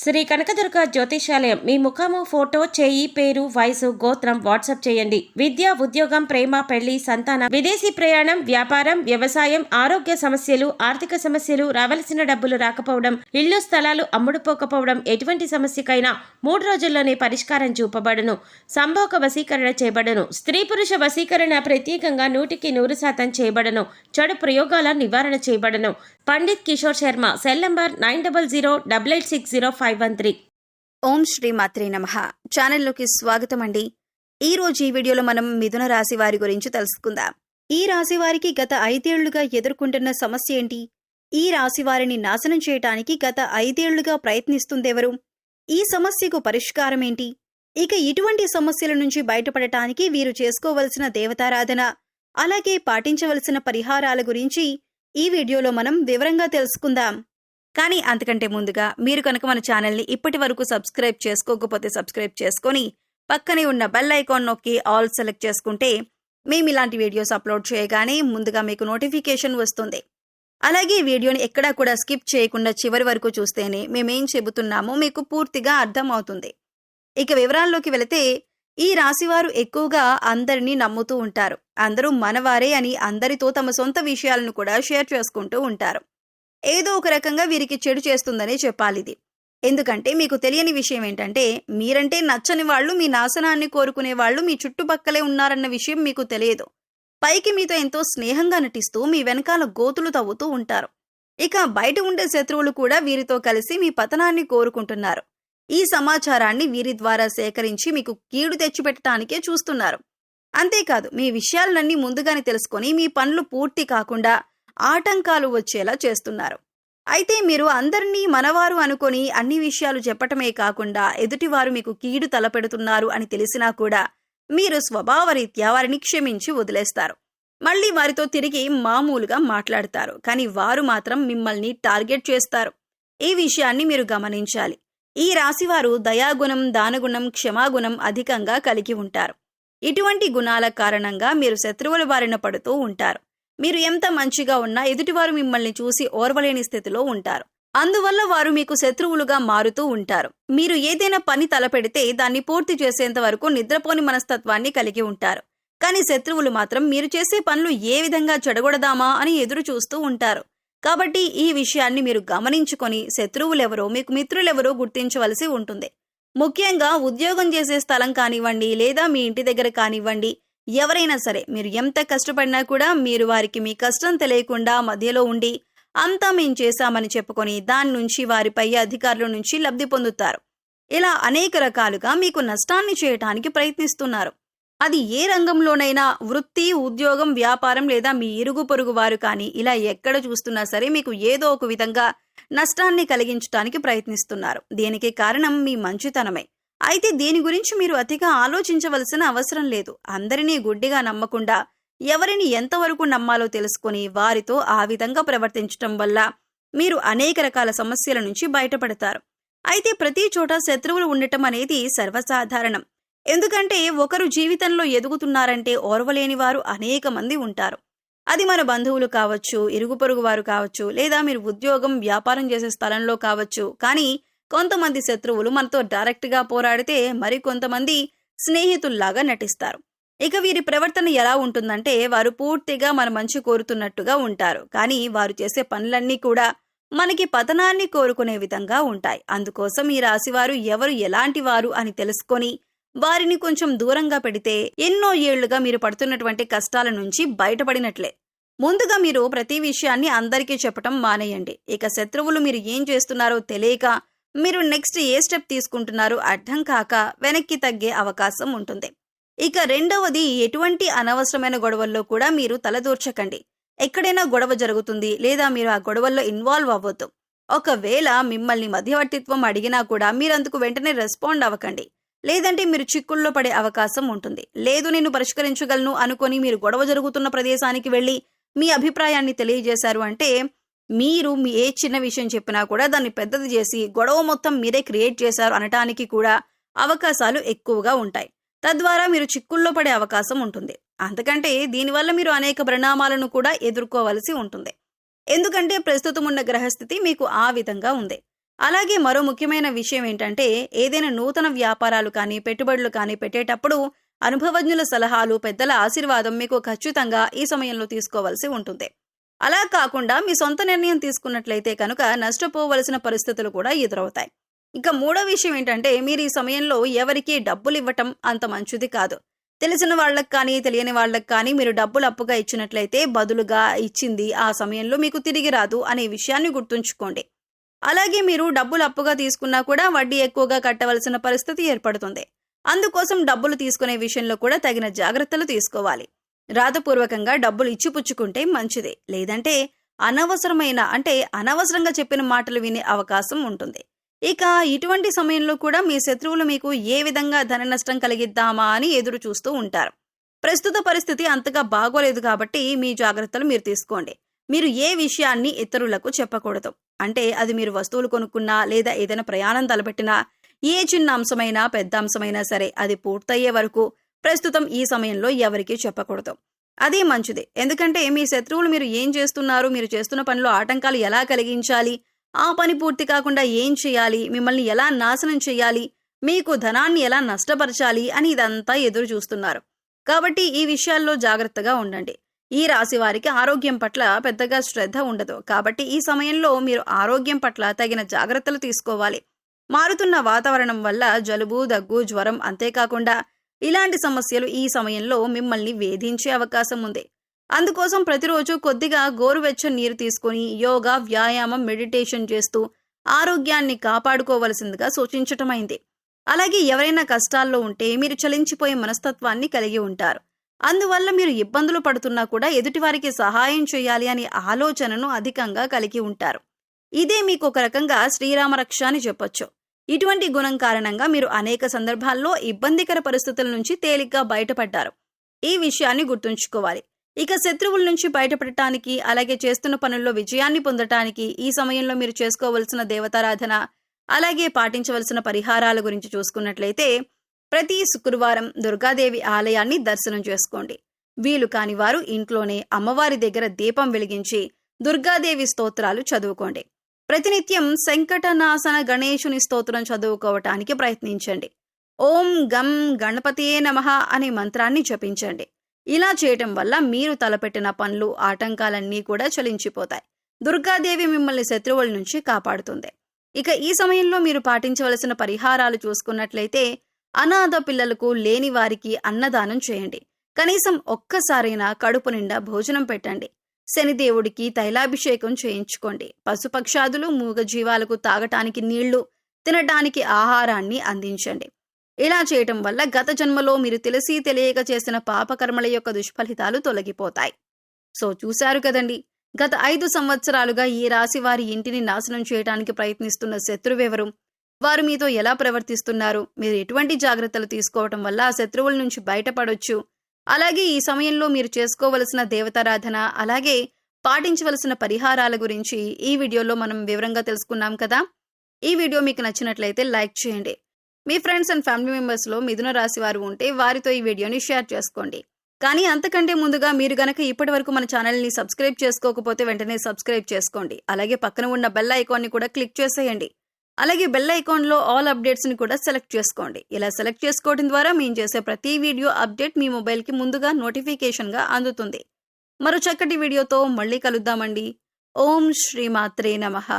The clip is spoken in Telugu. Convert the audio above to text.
శ్రీ కనకదుర్గ జ్యోతిషాలయం. మీ ముఖము ఫోటో చేయి పేరు వయసు గోత్రం వాట్సాప్ చేయండి. విద్య ఉద్యోగం ప్రేమ పెళ్ళి సంతానం విదేశీ ప్రయాణం వ్యాపారం వ్యవసాయం ఆరోగ్య సమస్యలు ఆర్థిక సమస్యలు రావలసిన డబ్బులు రాకపోవడం ఇల్లు స్థలాలు అమ్ముడుపోకపోవడం ఎటువంటి సమస్యకైనా మూడు రోజుల్లోనే పరిష్కారం చూపబడును. సంభోగ వశీకరణ చేయబడను. స్త్రీ పురుష వశీకరణ ప్రత్యేకంగా నూటికి నూరు శాతం చేయబడను. చెడు ప్రయోగాల నివారణ చేయబడను. Pandit Kishore Sharma cell number nine double zero double eight six zero five one three. ఓం శ్రీ మాత్రే నమ. ఛానల్లోకి స్వాగతం అండి ఈ రోజు ఈ వీడియోలో మనం మిథున రాశి వారి గురించి తెలుసుకుందాం. ఈ రాశి వారికి గత ఐదేళ్ళుగా ఎదుర్కొంటున్న సమస్య ఏంటి? ఈ రాశి వారిని నాశనం చేయటానికి గత ఐదేళ్ళుగా ప్రయత్నిస్తుందెవరు? ఈ సమస్యకు పరిష్కారం ఏంటి? ఇక ఇటువంటి సమస్యల నుంచి బయటపడటానికి వీరు చేసుకోవలసిన దేవతారాధన అలాగే పాటించవలసిన పరిహారాల గురించి ఈ వీడియోలో మనం వివరంగా తెలుసుకుందాం. కానీ అంతకంటే ముందుగా మీరు కనుక మన ఛానల్ని ఇప్పటి వరకు సబ్స్క్రైబ్ చేసుకోకపోతే సబ్స్క్రైబ్ చేసుకొని పక్కనే ఉన్న బెల్ ఐకాన్ నొక్కి ఆల్ సెలెక్ట్ చేసుకుంటే మేము ఇలాంటి వీడియోస్ అప్లోడ్ చేయగానే ముందుగా మీకు నోటిఫికేషన్ వస్తుంది. అలాగే వీడియోని ఎక్కడా కూడా స్కిప్ చేయకుండా చివరి వరకు చూస్తేనే మేమేం చెబుతున్నామో మీకు పూర్తిగా అర్థమవుతుంది. ఇక వివరాల్లోకి వెళితే ఈ రాశివారు ఎక్కువగా అందరినీ నమ్ముతూ ఉంటారు. అందరూ మనవారే అని అందరితో తమ సొంత విషయాలను కూడా షేర్ చేసుకుంటూ ఉంటారు. ఏదో ఒక రకంగా వీరికి చెడు చేస్తుందనే చెప్పాలి ఇది ఎందుకంటే మీకు తెలియని విషయం ఏంటంటే మీరంటే నచ్చని వాళ్ళు మీ నాశనాన్ని కోరుకునే వాళ్ళు మీ చుట్టుపక్కలే ఉన్నారన్న విషయం మీకు తెలియదు. పైకి మీతో ఎంతో స్నేహంగా నటిస్తూ మీ వెనకాల గోతులు తవ్వుతూ ఉంటారు. ఇక బయట ఉండే శత్రువులు కూడా వీరితో కలిసి మీ పతనాన్ని కోరుకుంటున్నారు. ఈ సమాచారాన్ని వీరి ద్వారా సేకరించి మీకు కీడు తెచ్చిపెట్టడానికే చూస్తున్నారు. అంతేకాదు మీ విషయాలన్నీ ముందుగానే తెలుసుకొని మీ పనులు పూర్తి కాకుండా ఆటంకాలు వచ్చేలా చేస్తున్నారు. అయితే మీరు అందరినీ మనవారు అనుకొని అన్ని విషయాలు చెప్పటమే కాకుండా ఎదుటివారు మీకు కీడు తలపెడుతున్నారు అని తెలిసినా కూడా మీరు స్వభావరీత్యా వారిని క్షమించి వదిలేస్తారు. మళ్ళీ వారితో తిరిగి మామూలుగా మాట్లాడతారు. కానీ వారు మాత్రం మిమ్మల్ని టార్గెట్ చేస్తారు. ఈ విషయాన్ని మీరు గమనించాలి. ఈ రాశివారు దయాగుణం దానగుణం క్షమాగుణం అధికంగా కలిగి ఉంటారు. ఇటువంటి గుణాల కారణంగా మీరు శత్రువుల బారిన పడుతూ ఉంటారు. మీరు ఎంత మంచిగా ఉన్నా ఎదుటివారు మిమ్మల్ని చూసి ఓర్వలేని స్థితిలో ఉంటారు. అందువల్ల వారు మీకు శత్రువులుగా మారుతూ ఉంటారు. మీరు ఏదైనా పని తలపెడితే దాన్ని పూర్తి చేసేంత వరకు నిద్రపోని మనస్తత్వాన్ని కలిగి ఉంటారు. కానీ శత్రువులు మాత్రం మీరు చేసే పనులు ఏ విధంగా చెడగొడదామా అని ఎదురు చూస్తూ ఉంటారు. కాబట్టి ఈ విషయాన్ని మీరు గమనించుకొని శత్రువులెవరో మీకు మిత్రులెవరో గుర్తించవలసి ఉంటుంది. ముఖ్యంగా ఉద్యోగం చేసే స్థలం కానివ్వండి లేదా మీ ఇంటి దగ్గర కానివ్వండి ఎవరైనా సరే మీరు ఎంత కష్టపడినా కూడా మీరు వారికి మీ కష్టం తెలియకుండా మధ్యలో ఉండి అంతా మేం చేశామని చెప్పుకొని దాని నుంచి వారిపై అధికారుల నుంచి లబ్ధి పొందుతారు. ఇలా అనేక రకాలుగా మీకు నష్టాన్ని చేయటానికి ప్రయత్నిస్తున్నారు. అది ఏ రంగంలోనైనా వృత్తి ఉద్యోగం వ్యాపారం లేదా మీ ఇరుగు పొరుగు వారు కానీ ఇలా ఎక్కడ చూస్తున్నా సరే మీకు ఏదో ఒక విధంగా నష్టాన్ని కలిగించడానికి ప్రయత్నిస్తున్నారు. దీనికి కారణం మీ మంచితనమే. అయితే దీని గురించి మీరు అతిగా ఆలోచించవలసిన అవసరం లేదు. అందరినీ గుడ్డిగా నమ్మకుండా ఎవరిని ఎంతవరకు నమ్మాలో తెలుసుకుని వారితో ఆ విధంగా ప్రవర్తించటం వల్ల మీరు అనేక రకాల సమస్యల నుంచి బయటపడతారు. అయితే ప్రతి చోట శత్రువులు ఉండటం అనేది సర్వసాధారణం. ఎందుకంటే ఒకరు జీవితంలో ఎదుగుతున్నారంటే ఓర్వలేని వారు అనేక మంది ఉంటారు. అది మన బంధువులు కావచ్చు ఇరుగు పొరుగు వారు కావచ్చు లేదా మీరు ఉద్యోగం వ్యాపారం చేసే స్థలంలో కావచ్చు. కానీ కొంతమంది శత్రువులు మనతో డైరెక్ట్గా పోరాడితే మరికొంతమంది స్నేహితుల్లాగా నటిస్తారు. ఇక వీరి ప్రవర్తన ఎలా ఉంటుందంటే వారు పూర్తిగా మన మంచి కోరుతున్నట్టుగా ఉంటారు. కానీ వారు చేసే పనులన్నీ కూడా మనకి పతనాన్ని కోరుకునే విధంగా ఉంటాయి. అందుకోసం ఈ రాశివారు ఎవరు ఎలాంటి వారు అని తెలుసుకొని వారిని కొంచెం దూరంగా పెడితే ఎన్నో ఏళ్ళుగా మీరు పడుతున్నటువంటి కష్టాల నుంచి బయటపడినట్లే. ముందుగా మీరు ప్రతి విషయాన్ని అందరికీ చెప్పటం మానేయండి. ఇక శత్రువులు మీరు ఏం చేస్తున్నారో తెలియక మీరు నెక్స్ట్ ఏ స్టెప్ తీసుకుంటున్నారో అర్థం కాక వెనక్కి తగ్గే అవకాశం ఉంటుంది. ఇక రెండవది ఎటువంటి అనవసరమైన గొడవల్లో కూడా మీరు తలదూర్చకండి. ఎక్కడైనా గొడవ జరుగుతుంది లేదా మీరు ఆ గొడవల్లో ఇన్వాల్వ్ అవ్వద్దు. ఒకవేళ మిమ్మల్ని మధ్యవర్తిత్వం అడిగినా కూడా మీరందుకు వెంటనే రెస్పాండ్ అవ్వకండి. లేదంటే మీరు చిక్కుల్లో పడే అవకాశం ఉంటుంది. లేదు నేను పరిష్కరించగలను అనుకొని మీరు గొడవ జరుగుతున్న ప్రదేశానికి వెళ్ళి మీ అభిప్రాయాన్ని తెలియజేశారు అంటే మీరు మీ ఏ చిన్న విషయం చెప్పినా కూడా దాన్ని పెద్దది చేసి గొడవ మొత్తం మీరే క్రియేట్ చేశారు అనటానికి కూడా అవకాశాలు ఎక్కువగా ఉంటాయి. తద్వారా మీరు చిక్కుల్లో పడే అవకాశం ఉంటుంది. అంతకంటే దీనివల్ల మీరు అనేక పరిణామాలను కూడా ఎదుర్కోవలసి ఉంటుంది. ఎందుకంటే ప్రస్తుతం ఉన్న గ్రహస్థితి మీకు ఆ విధంగా ఉంది. అలాగే మరో ముఖ్యమైన విషయం ఏంటంటే ఏదైనా నూతన వ్యాపారాలు కానీ పెట్టుబడులు కానీ పెట్టేటప్పుడు అనుభవజ్ఞుల సలహాలు పెద్దల ఆశీర్వాదం మీకు ఖచ్చితంగా ఈ సమయంలో తీసుకోవాల్సి ఉంటుంది. అలా కాకుండా మీ సొంత నిర్ణయం తీసుకున్నట్లయితే కనుక నష్టపోవలసిన పరిస్థితులు కూడా ఎదురవుతాయి. ఇంకా మూడో విషయం ఏంటంటే మీరు ఈ సమయంలో ఎవరికి డబ్బులు ఇవ్వటం అంత మంచిది కాదు. తెలిసిన వాళ్ళకి కానీ తెలియని వాళ్ళకి కానీ మీరు డబ్బులు అప్పుగా ఇచ్చినట్లయితే బదులుగా ఇచ్చింది ఆ సమయంలో మీకు తిరిగి రాదు అనే విషయాన్ని గుర్తుంచుకోండి. అలాగే మీరు డబ్బులు అప్పుగా తీసుకున్నా కూడా వడ్డీ ఎక్కువగా కట్టవలసిన పరిస్థితి ఏర్పడుతుంది. అందుకోసం డబ్బులు తీసుకునే విషయంలో కూడా తగిన జాగ్రత్తలు తీసుకోవాలి. రాతపూర్వకంగా డబ్బులు ఇచ్చిపుచ్చుకుంటే మంచిది. లేదంటే అనవసరమైన అంటే అనవసరంగా చెప్పిన మాటలు వినే అవకాశం ఉంటుంది. ఇక ఇటువంటి సమయంలో కూడా మీ శత్రువులు మీకు ఏ విధంగా ధన నష్టం కలిగిద్దామా అని ఎదురు చూస్తూ ఉంటారు. ప్రస్తుత పరిస్థితి అంతగా బాగోలేదు కాబట్టి మీ జాగ్రత్తలు మీరు తీసుకోండి. మీరు ఏ విషయాన్ని ఇతరులకు చెప్పకూడదు. అంటే అది మీరు వస్తువులు కొనుక్కున్నా లేదా ఏదైనా ప్రయాణం తలపెట్టినా ఏ చిన్న అంశమైనా పెద్ద అంశమైనా సరే అది పూర్తయ్యే వరకు ప్రస్తుతం ఈ సమయంలో ఎవరికీ చెప్పకూడదు. అదే మంచిది. ఎందుకంటే మీ శత్రువులు మీరు ఏం చేస్తున్నారు? మీరు చేస్తున్న పనిలో ఆటంకాలు ఎలా కలిగించాలి? ఆ పని పూర్తి కాకుండా ఏం చేయాలి? మిమ్మల్ని ఎలా నాశనం చేయాలి? మీకు ధనాన్ని ఎలా నష్టపరచాలి? అని ఇదంతా ఎదురు చూస్తున్నారు. కాబట్టి ఈ విషయాల్లో జాగ్రత్తగా ఉండండి. ఈ రాశి వారికి ఆరోగ్యం పట్ల పెద్దగా శ్రద్ధ ఉండదు. కాబట్టి ఈ సమయంలో మీరు ఆరోగ్యం పట్ల తగిన జాగ్రత్తలు తీసుకోవాలి. మారుతున్న వాతావరణం వల్ల జలుబు దగ్గు జ్వరం అంతేకాకుండా ఇలాంటి సమస్యలు ఈ సమయంలో మిమ్మల్ని వేధించే అవకాశం ఉంది. అందుకోసం ప్రతిరోజు కొద్దిగా గోరువెచ్చని నీరు తీసుకొని యోగా వ్యాయామం మెడిటేషన్ చేస్తూ ఆరోగ్యాన్ని కాపాడుకోవలసిందిగా సూచించటమైంది. అలాగే ఎవరైనా కష్టాల్లో ఉంటే మీరు చలించిపోయే మనస్తత్వాన్ని కలిగి ఉంటారు. అందువల్ల మీరు ఇబ్బందులు పడుతున్నా కూడా ఎదుటివారికి సహాయం చేయాలి అనే ఆలోచనను అధికంగా కలిగి ఉంటారు. ఇదే మీకు ఒక రకంగా శ్రీరామ రక్ష అని చెప్పొచ్చు. ఇటువంటి గుణం కారణంగా మీరు అనేక సందర్భాల్లో ఇబ్బందికర పరిస్థితుల నుంచి తేలిగ్గా బయటపడ్డారు. ఈ విషయాన్ని గుర్తుంచుకోవాలి. ఇక శత్రువుల నుంచి బయటపడటానికి అలాగే చేస్తున్న పనుల్లో విజయాన్ని పొందటానికి ఈ సమయంలో మీరు చేసుకోవలసిన దేవతారాధన అలాగే పాటించవలసిన పరిహారాల గురించి చూసుకున్నట్లయితే ప్రతి శుక్రవారం దుర్గాదేవి ఆలయాన్ని దర్శనం చేసుకోండి. వీలు కాని వారు ఇంట్లోనే అమ్మవారి దగ్గర దీపం వెలిగించి దుర్గాదేవి స్తోత్రాలు చదువుకోండి. ప్రతినిత్యం శంకటనాశన గణేశుని స్తోత్రం చదువుకోవటానికి ప్రయత్నించండి. ఓం గం గణపతియే నమః అనే మంత్రాన్ని జపించండి. ఇలా చేయటం వల్ల మీరు తలపెట్టిన పనులు ఆటంకాలన్నీ కూడా చలించిపోతాయి. దుర్గాదేవి మిమ్మల్ని శత్రువుల నుంచి కాపాడుతుంది. ఇక ఈ సమయంలో మీరు పాటించవలసిన పరిహారాలు చూసుకున్నట్లయితే అనాథ పిల్లలకు లేని వారికి అన్నదానం చేయండి. కనీసం ఒక్కసారైనా కడుపు నిండా భోజనం పెట్టండి. శనిదేవుడికి తైలాభిషేకం చేయించుకోండి. పశుపక్షాదులు మూగజీవాలకు తాగటానికి నీళ్ళు తినటానికి ఆహారాన్ని అందించండి. ఇలా చేయటం వల్ల గత జన్మలో మీరు తెలిసి తెలియక చేసిన పాపకర్మల యొక్క దుష్ఫలితాలు తొలగిపోతాయి. సో చూశారు కదండి. గత ఐదు సంవత్సరాలుగా ఈ రాశి వారి ఇంటిని నాశనం చేయడానికి ప్రయత్నిస్తున్న శత్రువెవరు వారు మీతో ఎలా ప్రవర్తిస్తున్నారు? మీరు ఎటువంటి జాగ్రత్తలు తీసుకోవటం వల్ల ఆ శత్రువుల నుంచి బయటపడొచ్చు? అలాగే ఈ సమయంలో మీరు చేసుకోవలసిన దేవతారాధన అలాగే పాటించవలసిన పరిహారాల గురించి ఈ వీడియోలో మనం వివరంగా తెలుసుకున్నాం కదా. ఈ వీడియో మీకు నచ్చినట్లయితే లైక్ చేయండి. మీ ఫ్రెండ్స్ అండ్ ఫ్యామిలీ మెంబర్స్లో మిథున రాశి వారు ఉంటే వారితో ఈ వీడియోని షేర్ చేసుకోండి. కానీ అంతకంటే ముందుగా మీరు గనక ఇప్పటి వరకు మన ఛానల్ని సబ్స్క్రైబ్ చేసుకోకపోతే వెంటనే సబ్స్క్రైబ్ చేసుకోండి. అలాగే పక్కన ఉన్న బెల్ ఐకాన్ని కూడా క్లిక్ చేసేయండి. అలాగే బెల్ ఐకాన్లో ఆల్ అప్డేట్స్ని కూడా సెలెక్ట్ చేసుకోండి. ఇలా సెలెక్ట్ చేసుకోవడం ద్వారా మేము చేసే ప్రతి వీడియో అప్డేట్ మీ మొబైల్కి ముందుగా నోటిఫికేషన్గా అందుతుంది. మరో చక్కటి వీడియోతో మళ్ళీ కలుద్దామండి. ఓం శ్రీమాత్రే నమః.